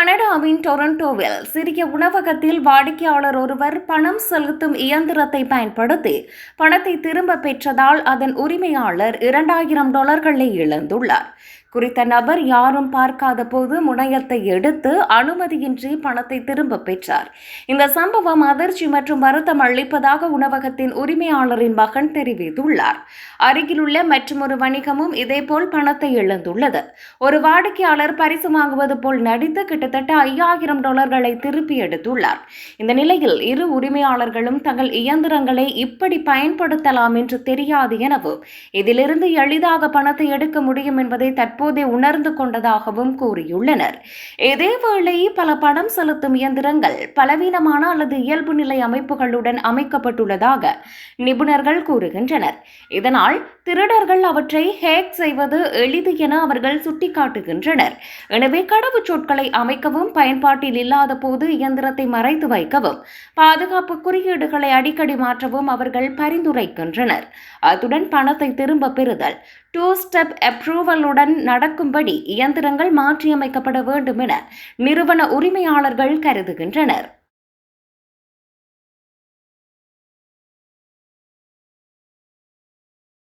கனடாவின் டொரண்டோவில் சிறிய உணவகத்தில் வாடிக்கையாளர் ஒருவர் பணம் செலுத்தும் இயந்திரத்தை பயன்படுத்தி பணத்தை திரும்ப பெற்றதால் அதன் உரிமையாளர் இரண்டாயிரம் டாலர்களை இழந்துள்ளார். குறித்த நபர் யாரும் பார்க்காத போது முனையத்தை எடுத்து அனுமதியின்றி பணத்தை திரும்ப பெற்றார். இந்த சம்பவம் அதிர்ச்சி மற்றும் வருத்தம் அளிப்பதாக உணவகத்தின் உரிமையாளரின் மகன் தெரிவித்துள்ளார். அருகிலுள்ள மற்றொரு வணிகமும் இதேபோல் பணத்தை இழந்துள்ளது. ஒரு வாடிக்கையாளர் பரிசு வாங்குவது போல் நடித்து கிட்ட கிட்டத்தட்ட ஐயாயிரம் டாலர்களை திருப்பி எடுத்துள்ளார். இந்த நிலையில் இரு உரிமையாளர்களும் தங்கள் இயந்திரங்களை இப்படி பயன்படுத்தலாம் என்று தெரியாது எனவும் இதிலிருந்து எளிதாக பணத்தை எடுக்க முடியும் என்பதை தற்போதே உணர்ந்து கொண்டதாகவும் கூறியுள்ளனர். இதேவேளை பல பணம் செலுத்தும் இயந்திரங்கள் பலவீனமான அல்லது இயல்பு நிலை அமைப்புகளுடன் அமைக்கப்பட்டுள்ளதாக நிபுணர்கள் கூறுகின்றனர். இதனால் திருடர்கள் அவற்றை ஹேக் செய்வது எளிது என அவர்கள் சுட்டிக்காட்டுகின்றனர். எனவே கடவுச்சொற்களை அமைக்கவும் பயன்பாட்டில் இல்லாத போது இயந்திரத்தை மறைத்து வைக்கவும் பாதுகாப்பு குறியீடுகளை அடிக்கடி மாற்றவும் அவர்கள் பரிந்துரைக்கின்றனர். அத்துடன் பணத்தை திரும்ப பெறுதல். டூ ஸ்டெப் அப்ரூவலுடன் நடக்கும்படி இயந்திரங்கள் மாற்றியமைக்கப்பட வேண்டும் என நிறுவன உரிமையாளர்கள் கருதுகின்றனர்.